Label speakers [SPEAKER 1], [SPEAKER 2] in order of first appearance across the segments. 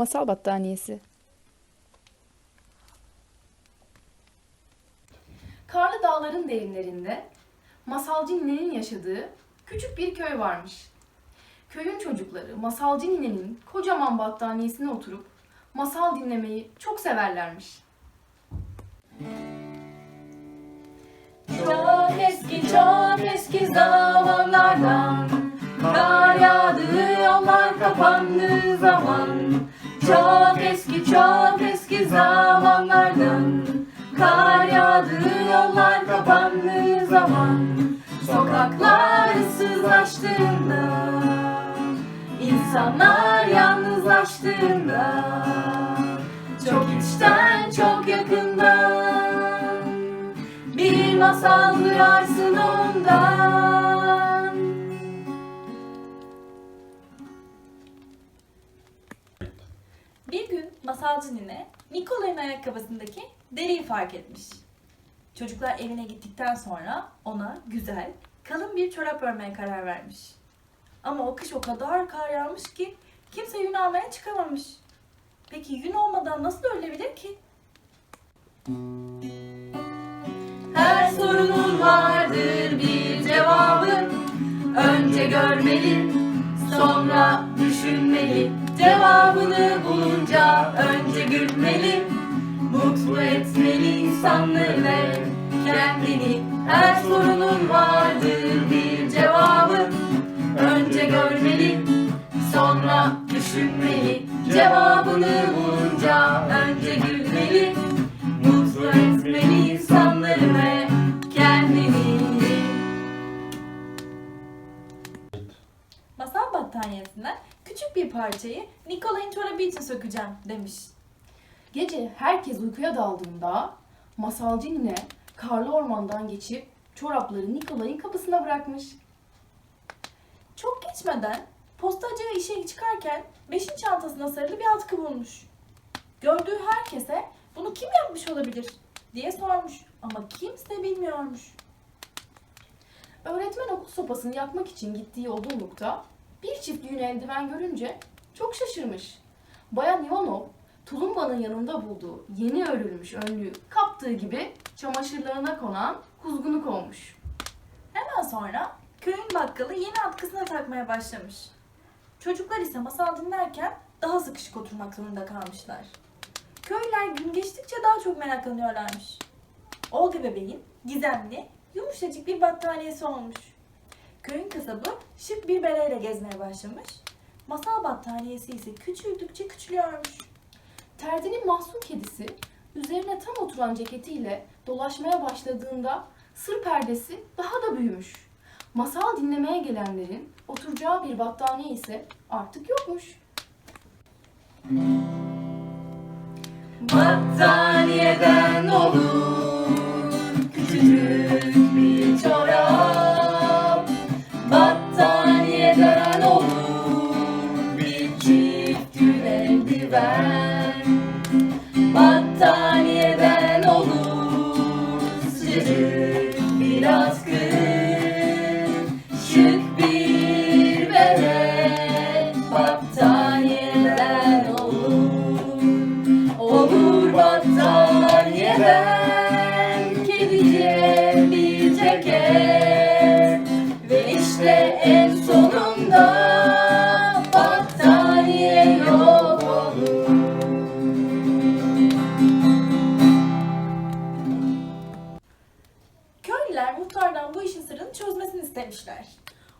[SPEAKER 1] Masal battaniyesi. Karlı dağların derinlerinde Masalcı ninenin yaşadığı küçük bir köy varmış. Köyün çocukları Masalcı ninenin kocaman battaniyesine oturup masal dinlemeyi çok severlermiş. Çok eski çok eski zamanlardan Kar yağdığı yollar kapandığı zaman Çok eski çok eski zamanlardan. Kar yağdığı yollar kapandığı zaman. Sokaklar ıssızlaştığında İnsanlar yalnızlaştığında. Çok içten çok yakından bir masal duyarsın ondan.
[SPEAKER 2] Bir gün masalcı nine Nikolay'ın ayakkabısındaki deriyi fark etmiş. Çocuklar evine gittikten sonra ona güzel, kalın bir çorap örmeye karar vermiş. Ama o kış o kadar kar yağmış ki kimse yün almaya çıkamamış. Peki yün olmadan nasıl ölebilir ki?
[SPEAKER 1] Her sorunun vardır bir cevabı. Önce görmeli, sonra düşünmeli. Cevabını bulunca önce gülmeli. Mutlu etmeli insanları kendini. Her sorunun vardır bir cevabı. Önce görmeli, sonra düşünmeli. Cevabını bulunca önce gülmeli.
[SPEAKER 2] Bir parçayı Nikolay'ın çorabı için sökeceğim demiş.
[SPEAKER 1] Gece herkes uykuya daldığında masalcı nine karlı ormandan geçip çorapları Nikolay'ın kapısına bırakmış.
[SPEAKER 2] Çok geçmeden postacı işe çıkarken beşin çantasına sarılı bir atkı bulmuş. Gördüğü herkese bunu kim yapmış olabilir diye sormuş ama kimse bilmiyormuş.
[SPEAKER 1] Öğretmen okul sopasını yakmak için gittiği odunlukta bir çift yün eldiven görünce çok şaşırmış. Bayan Ivanov tulumbanın yanında bulduğu yeni örülmüş önlüğü kaptığı gibi çamaşırlarına konan kuzgunu kovmuş.
[SPEAKER 2] Hemen sonra köyün bakkalı yeni atkısına takmaya başlamış. Çocuklar ise masal dinlerken daha sıkışık oturmak zorunda kalmışlar. Köylüler gün geçtikçe daha çok meraklanıyorlarmış. Olga bebeğin gizemli, yumuşacık bir battaniyesi olmuş. Köyün kasabı şık bir bereyle gezmeye başlamış. Masal battaniyesi ise küçüldükçe küçülüyormuş.
[SPEAKER 1] Terdinin mahzun kedisi üzerine tam oturan ceketiyle dolaşmaya başladığında sır perdesi daha da büyümüş. Masal dinlemeye gelenlerin oturacağı bir battaniye ise artık yokmuş. Battaniyeden olur
[SPEAKER 2] bu işin sırrını çözmesini istemişler.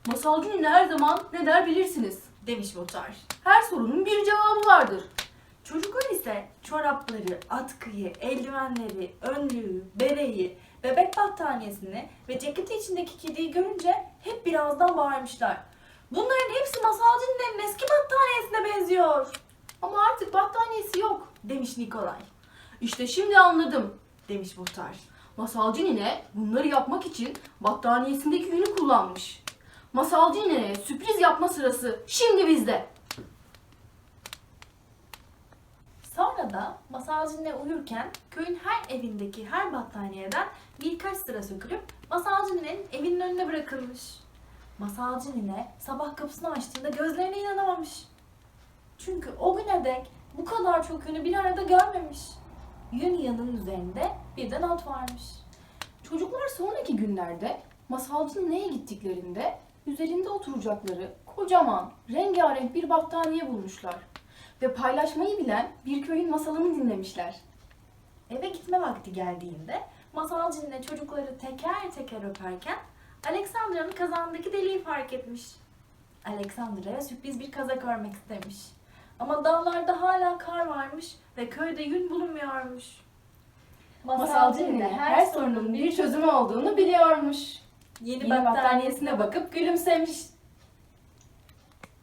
[SPEAKER 1] Masalcı nene her zaman ne der bilirsiniz.
[SPEAKER 2] Demiş muhtar.
[SPEAKER 1] Her sorunun bir cevabı vardır.
[SPEAKER 2] Çocuklar ise çorapları, atkıyı, eldivenleri, önlüğü, bereyi, bebek battaniyesini ve ceketi içindeki kediyi görünce hep birazdan bağırmışlar. Bunların hepsi masalcı eski battaniyesine benziyor.
[SPEAKER 1] Ama artık battaniyesi yok.
[SPEAKER 2] Demiş Nikolay.
[SPEAKER 1] İşte şimdi anladım.
[SPEAKER 2] Demiş muhtar.
[SPEAKER 1] Masalcı nine bunları yapmak için battaniyesindeki yünü kullanmış. Masalcı nineye sürpriz yapma sırası şimdi bizde.
[SPEAKER 2] Sonra da masalcı nine uyurken köyün her evindeki her battaniyeden birkaç sıra sökülüp masalcı ninenin evinin önüne bırakılmış. Masalcı nine sabah kapısını açtığında gözlerine inanamamış. Çünkü o güne dek Bu kadar çok yünü bir arada görmemiş. Yün yanının üzerinde bir de not varmış.
[SPEAKER 1] Çocuklar sonraki günlerde masalcının neye gittiklerinde üzerinde oturacakları kocaman, rengarenk bir battaniye bulmuşlar. Ve paylaşmayı bilen bir köyün masalını dinlemişler.
[SPEAKER 2] Eve gitme vakti geldiğinde masal çocukları teker teker öperken Alexandra'nın kazandaki deliği fark etmiş. Alexandra'ya sürpriz bir kazak örmek istemiş. Ama dağlarda hala kar varmış ve köyde yün bulunmuyormuş.
[SPEAKER 1] Masalcı nene her sorunun bir çözümü olduğunu biliyormuş.
[SPEAKER 2] Yeni,
[SPEAKER 1] Yeni battaniyesine bakıp gülümsemiş.